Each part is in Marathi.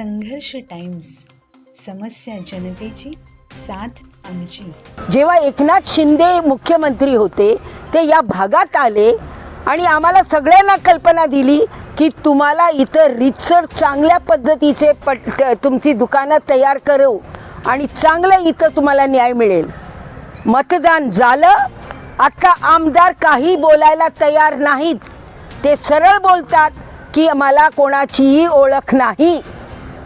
संघर्ष टाइम्स समस्या जनतेची साथ आमची. जेव्हा एकनाथ शिंदे मुख्यमंत्री होते ते या भागात आले आणि आम्हाला सगळ्यांना कल्पना दिली की तुम्हाला इथं रितसर चांगल्या पद्धतीचे पट तुमची दुकानं तयार करू आणि चांगलं इथं तुम्हाला न्याय मिळेल. मतदान झालं आता आमदार काही बोलायला तयार नाहीत. ते सरळ बोलतात की मला कोणाचीही ओळख नाही.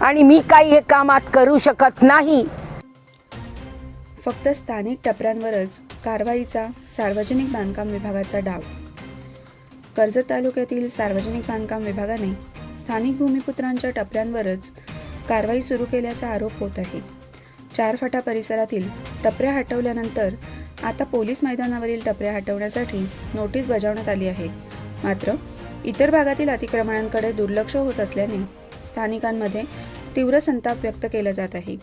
आणि मी काही हे कामात करू शकत नाही. फक्त स्थानिक टपऱ्यांवरच कारवाईचा सार्वजनिक बांधकाम विभागाचा डाव. कर्जत तालुक्यातील सार्वजनिक बांधकाम विभागाने स्थानिक भूमिपुत्रांच्या टपऱ्यांवरच कारवाई सुरू केल्याचा आरोप होत आहे. चार फाटा परिसरातील टपऱ्या हटवल्यानंतर आता पोलीस मैदानावरील टपऱ्या हटवण्यासाठी नोटीस बजावण्यात आली आहे. मात्र इतर भागातील अतिक्रमणांकडे दुर्लक्ष होत असल्याने स्थानिकांमध्ये तीव्र संताप व्यक्त केला जात आहे.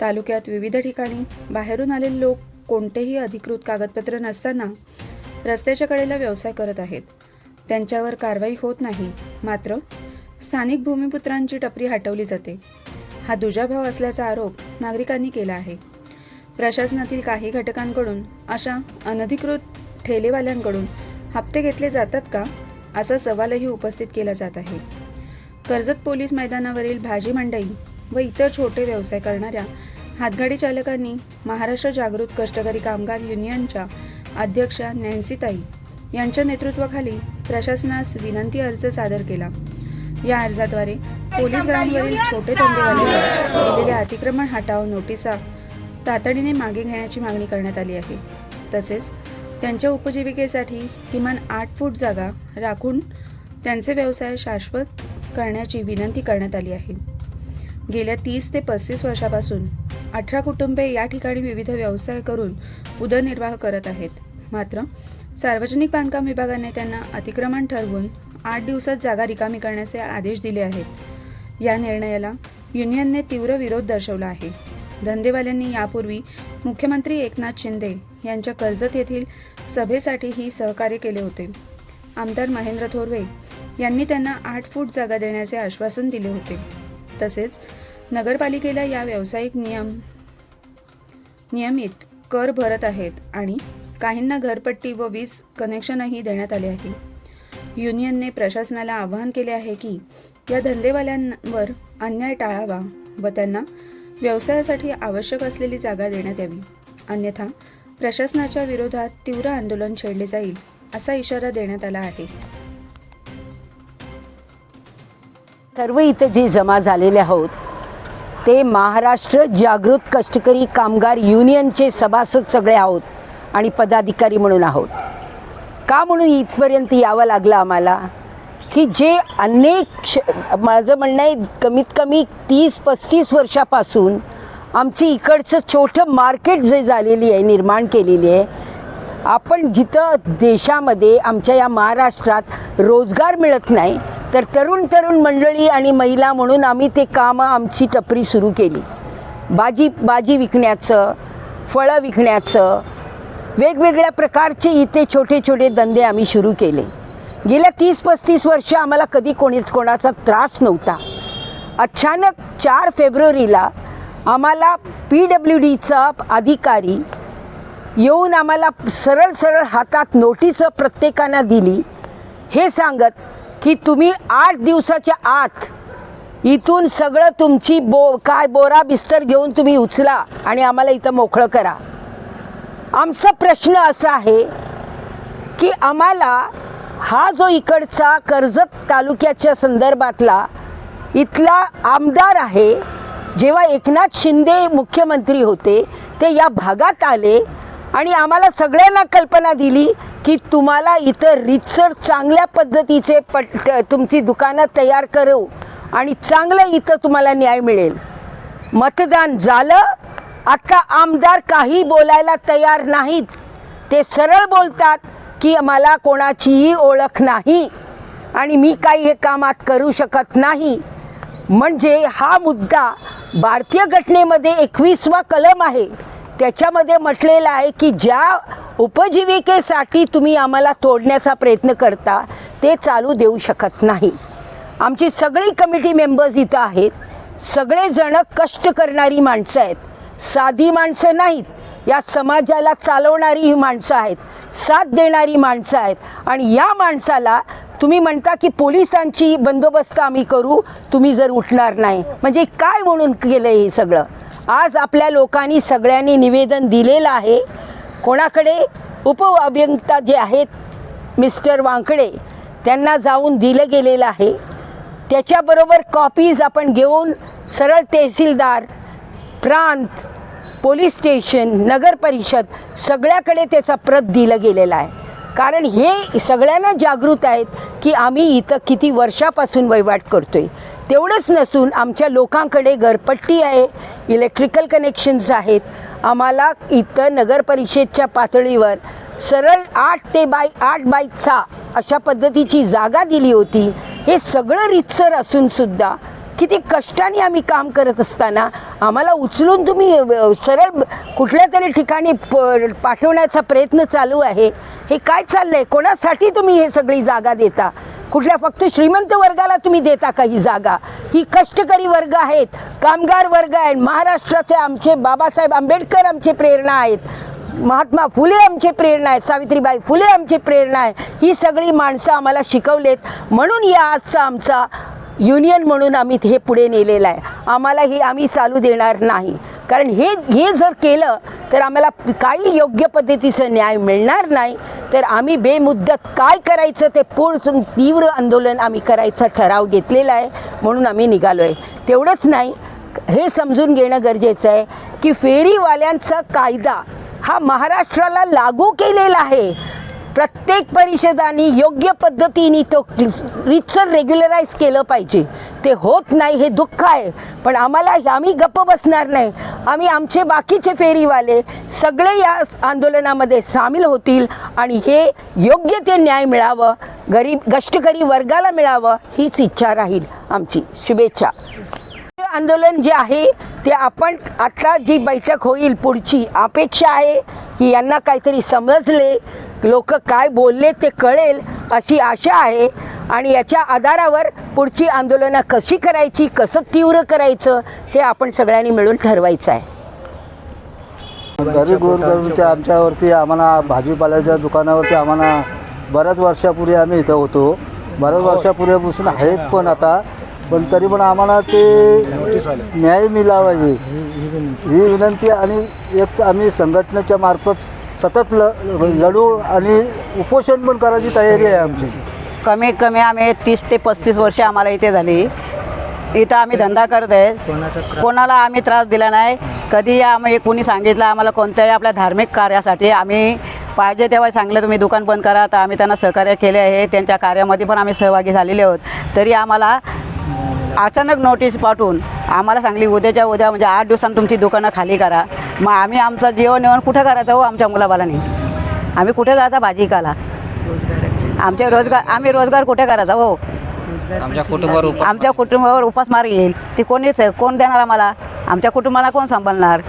तालुक्यात विविध ठिकाणी बाहेरून आलेले लोक कोणतेही अधिकृत कागदपत्र नसताना रस्त्याच्या कडेला व्यवसाय करत आहेत. त्यांच्यावर कारवाई होत नाही मात्र स्थानिक भूमिपुत्रांची टपरी हटवली जाते. हा दुजाभाव असल्याचा आरोप नागरिकांनी केला आहे. प्रशासनातील काही घटकांकडून अशा अनधिकृत ठेलेवाल्यांकडून हप्ते घेतले जातात का? असा सवालही उपस्थित केला जात आहे. कर्जत पोलीस मैदानावरील भाजी मंडई व इतर छोटे व्यवसाय करणाऱ्या हातगाडी चालकांनी महाराष्ट्र जागृत कष्टकरी कामगार युनियनच्या अध्यक्षा नॅन्सीताई यांच्या नेतृत्वाखाली प्रशासनास विनंती अर्ज सादर केला. या अर्जाद्वारे पोलीस ग्राउंडवरील छोटे धंदेवाल्यांवर दिलेले अतिक्रमण हटाव नोटिसा तातडीने मागे घेण्याची मागणी करण्यात आली आहे. तसेच त्यांच्या उपजीविकेसाठी किमान आठ फूट जागा राखून त्यांचे व्यवसाय शाश्वत करण्याची विनंती करण्यात आली आहे. गेल्या तीस ते पस्तीस वर्षापासून अठरा कुटुंबे या ठिकाणी विविध व्यवसाय करून उदरनिर्वाह करत आहेत. मात्र सार्वजनिक बांधकाम विभागाने त्यांना अतिक्रमण ठरवून आठ दिवसात जागा रिकामी करण्याचे आदेश दिले आहेत. या निर्णयाला युनियनने तीव्र विरोध दर्शवला आहे. धंदेवाल्यांनी यापूर्वी मुख्यमंत्री एकनाथ शिंदे यांच्या कर्जत येथील सभेसाठीही सहकार्य केले होते. आमदार महेंद्र थोरवे यांनी त्यांना आठ फूट जागा देण्याचे आश्वासन दिले होते. तसेच नगरपालिकेला या व्यावसायिक नियम नियमित कर भरत आहेत आणि काहींना घरपट्टी व वीज कनेक्शनही देण्यात आले आहे. युनियनने प्रशासनाला आवाहन केले आहे की या धंदेवाल्यांवर अन्याय टाळावा व त्यांना व्यवसायासाठी आवश्यक असलेली जागा देण्यात यावी. अन्यथा प्रशासनाच्या विरोधात तीव्र आंदोलन छेडले जाईल असा इशारा देण्यात आला आहे. सर्व इथं जे जमा झालेले आहोत ते महाराष्ट्र जागृत कष्टकरी कामगार युनियनचे सभासद सगळे आहोत आणि पदाधिकारी म्हणून आहोत. का म्हणून इथपर्यंत यावं लागलं आम्हाला? की जे अनेक क्ष माझं म्हणणं आहे कमीत कमी तीस पस्तीस वर्षापासून आमची इकडचं छोटं मार्केट जे झालेली आहे निर्माण केलेली आहे आपण जिथं देशामध्ये आमच्या या महाराष्ट्रात रोजगार मिळत नाही तर तरुण तरुण मंडळी आणि महिला म्हणून आम्ही ते कामं आमची टपरी सुरू केली. भाजी भाजी विकण्याचं फळं विकण्याचं वेगवेगळ्या प्रकारचे इथे छोटे छोटे धंदे आम्ही सुरू केले. गेल्या तीस पस्तीस वर्ष आम्हाला कधी कोणीच कोणाचा त्रास नव्हता. अचानक चार फेब्रुवारीला आम्हाला पी डब्ल्यू डीचा अधिकारी येऊन आम्हाला सरळ सरळ हातात नोटीस प्रत्येकांना दिली. हे सांगत की तुम्ही आठ दिवसाच्या आत इथून सगळं तुमची बो काय बोरा बिस्तर घेऊन तुम्ही उचला आणि आम्हाला इथं मोकळं करा. आमचा प्रश्न असा आहे की आम्हाला हा जो इकडचा कर्जत तालुक्याच्या संदर्भातला इथला आमदार आहे जेव्हा एकनाथ शिंदे मुख्यमंत्री होते ते या भागात आले आणि आम्हाला सगळ्यांना कल्पना दिली की तुम्हाला इथं रितसर चांगल्या पद्धतीचे पट तुमची दुकानं तयार करू आणि चांगलं इथं तुम्हाला न्याय मिळेल. मतदान झालं आता आमदार काही बोलायला तयार नाहीत. ते सरळ बोलतात की मला कोणाचीही ओळख नाही आणि मी काही हे कामात करू शकत नाही. म्हणजे हा मुद्दा भारतीय घटनेमध्ये एकवीसवा कलम आहे. त्याच्यामध्ये म्हटलेलं आहे की ज्या उपजीविकेसाठी तुम्ही आम्हाला तोडण्याचा प्रयत्न करता ते चालू देऊ शकत नाही. आमची सगळी कमिटी मेंबर्स इथं आहेत. सगळेजण कष्ट करणारी माणसं आहेत. साधी माणसं नाहीत. या समाजाला चालवणारी ही माणसं आहेत. साथ देणारी माणसं आहेत. आणि या माणसाला तुम्ही म्हणता की पोलिसांची बंदोबस्त आम्ही करू तुम्ही जर उठणार नाही. म्हणजे काय म्हणून केलं हे सगळं? आज आपल्या लोकांनी सगळ्यांनी निवेदन दिलेलं आहे. कोणाकडे उपअभियंता जे आहेत मिस्टर वांकडे त्यांना जाऊन दिलं गेलेलं आहे. त्याच्याबरोबर कॉपीज आपण घेऊन सरळ तहसीलदार प्रांत पोलीस स्टेशन नगर परिषद सगळ्याकडे त्याचा प्रत दिलं गेलेला आहे. कारण हे सगळ्यांना जागृत आहेत की आम्ही इथं किती वर्षापासून वहिवाट आहे तेवढंच नसून आमच्या लोकांकडे घरपट्टी आहे इलेक्ट्रिकल कनेक्शन्स आहेत आम्हाला इथं नगरपरिषदच्या पातळीवर सरळ आठ ते बाय आठ बाय सहा अशा पद्धतीची जागा दिली होती. हे सगळं रितसर असूनसुद्धा किती कष्टाने आम्ही काम करत असताना आम्हाला उचलून तुम्ही सरळ कुठल्या तरी ठिकाणी प पाठवण्याचा प्रयत्न चालू आहे. हे काय चाललं आहे कोणासाठी तुम्ही हे सगळी जागा देता? कुठल्या फक्त श्रीमंत वर्गाला तुम्ही देता का ही जागा? ही कष्टकरी वर्ग आहेत कामगार वर्ग आहेत महाराष्ट्राचे आमचे बाबासाहेब आंबेडकर आमचे प्रेरणा आहेत महात्मा फुले आमचे प्रेरणा आहेत सावित्रीबाई फुले आमचे प्रेरणा आहे ही सगळी माणसं आम्हाला शिकवलेत. म्हणून या आजचा आमचा युनियन म्हणून आम्ही हे पुढे नेलेलं आहे. आम्हाला हे आम्ही चालू देणार नाही. कारण हे हे जर केलं तर आम्हाला काही योग्य पद्धतीचं न्याय मिळणार नाही. तर आम्ही बेमुद्दत काय करायचं ते पूर्ण तीव्र आंदोलन आम्ही करायचा ठराव घेतलेला आहे. म्हणून आम्ही निघालो आहे तेवढंच नाही. हे समजून घेणं गरजेचं आहे की फेरीवाल्यांचा कायदा हा महाराष्ट्राला लागू केलेला आहे. प्रत्येक परिषदांनी योग्य पद्धतीने तो रितसर रेग्युलराईज केलं पाहिजे. ते होत नाही हे दुःख आहे. पण आम्हाला आम्ही गप्प बसणार नाही. आम्ही आमचे बाकीचे फेरीवाले सगळे या आंदोलनामध्ये सामील होतील आणि हे योग्य ते न्याय मिळावं गरीब कष्टकरी वर्गाला मिळावं हीच इच्छा राहील आमची. शुभेच्छा. आंदोलन जे आहे ते आपण आता जी बैठक होईल पुढची अपेक्षा आहे की यांना काहीतरी समजले लोक काय बोलले ते कळेल अशी आशा आहे. आणि याच्या आधारावर पुढची आंदोलनं कशी करायची कसं तीव्र करायचं ते आपण सगळ्यांनी मिळून ठरवायचं आहे. गरीब गोरगरीबच्या आमच्यावरती आम्हाला भाजीपाल्याच्या दुकानावरती आम्हाला बऱ्याच वर्षापूर्वी आम्ही इथं होतो. बऱ्याच वर्षापूर्वीपासून आहेत पण आता पण तरी पण आम्हाला ते न्याय मिळावा ही ही विनंती आणि एक आम्ही संघटनेच्या मार्फत सतत ल लढू आणि उपोषण पण करायची तयारी आहे आमची. कमीत कमी आम्ही तीस ते पस्तीस वर्ष आम्हाला इथे झाली. इथं आम्ही धंदा करत आहे. कोणाला आम्ही त्रास दिला नाही. कधी आम्ही कोणी सांगितलं आम्हाला कोणत्याही आपल्या धार्मिक कार्यासाठी आम्ही पाहिजे तेव्हा सांगलं तुम्ही दुकान बंद करा. तर आम्ही त्यांना सहकार्य केले आहे. त्यांच्या कार्यामध्ये पण आम्ही सहभागी झालेले आहोत. तरी आम्हाला अचानक नोटीस पाठवून आम्हाला सांगली उद्याच्या उद्या म्हणजे आठ दिवसांत तुमची दुकानं खाली करा. मग आम्ही आमचं जेवण येऊन कुठं करायचं हो आमच्या मुलाबालांनी? आम्ही कुठे जायचा भाजीकाला आमचे रोजगार आम्ही रोजगार कुठे करायचा हो? आमच्या कुटुंबावर आमच्या कुटुंबावर उपासमार येईल. ती कोणीच कोण देणार आम्हाला? आमच्या कुटुंबाला कोण सांभाळणार?